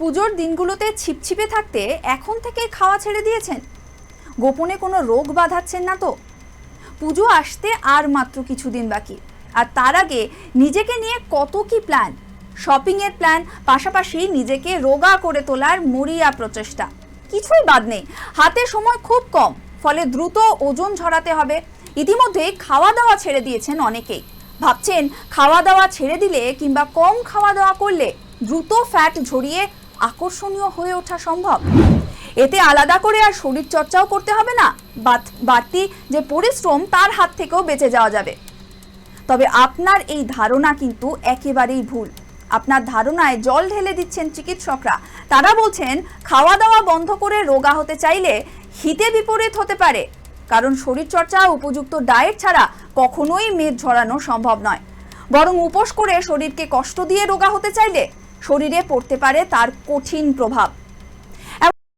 পুজোর দিনগুলোতে ছিপছিপে থাকতে এখন থেকে খাওয়া ছেড়ে দিয়েছেন। গোপনে কোনো রোগ বাঁধাচ্ছেন না তো। পুজো আসতে আর মাত্র কিছুদিন বাকি। আর তার আগে নিজেকে নিয়ে কত কি প্ল্যান শপিংয়ের প্ল্যান পাশাপাশি নিজেকে রোগা করে তোলার মরিয়া প্রচেষ্টা। কিছুই বাদ নেই। হাতে সময় খুব কম, ফলে দ্রুত ওজন ঝরাতে হবে। ইতিমধ্যে খাওয়া দাওয়া ছেড়ে দিয়েছেন অনেকেই। ভাবছেন খাওয়া দাওয়া ছেড়ে দিলে কিংবা কম খাওয়া দাওয়া করলে দ্রুত ফ্যাট ঝরিয়ে আকর্ষণীয় হয়ে ওঠা সম্ভব। এতে আলাদা করে আর শরীর চর্চাও করতে হবে না। বাড়তি যে পরিশ্রম, তার হাত থেকেও বেঁচে যাওয়া যাবে। তবে আপনার এই ধারণা কিন্তু একেবারেই ভুল। আপনার ধারণায় জল ঢেলে দিচ্ছেন চিকিৎসকরা। তারা বলছেন খাওয়া দাওয়া বন্ধ করে রোগা হতে চাইলে হিতে বিপরীত হতে পারে। কারণ শরীরচর্চা উপযুক্ত ডায়েট ছাড়া কখনোই মেদ ঝরানো সম্ভব নয়। বরং উপোস করে শরীরকে কষ্ট দিয়ে রোগা হতে চাইলে শরীরে পড়তে পারে তার কঠিন প্রভাব।